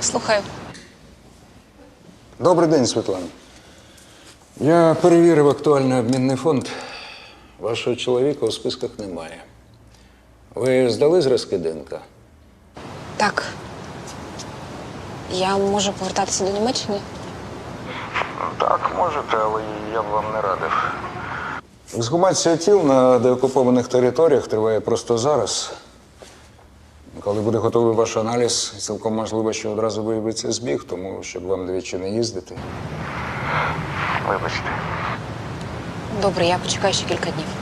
Слухаю. Добрий день, Світлана. Я перевірив актуальний обмінний фонд. Вашого чоловіка у списках немає. Ви здали зразки ДНК? Так. Я можу повертатися до Німеччини? Так, можете, але я б вам не радив. Ексгумація тіл на деокупованих територіях триває просто зараз. Коли буде готовий ваш аналіз, цілком можливо, що одразу виявиться збіг, тому щоб вам двічі не їздити. Вибачте. Добре, я почекаю ще кілька днів.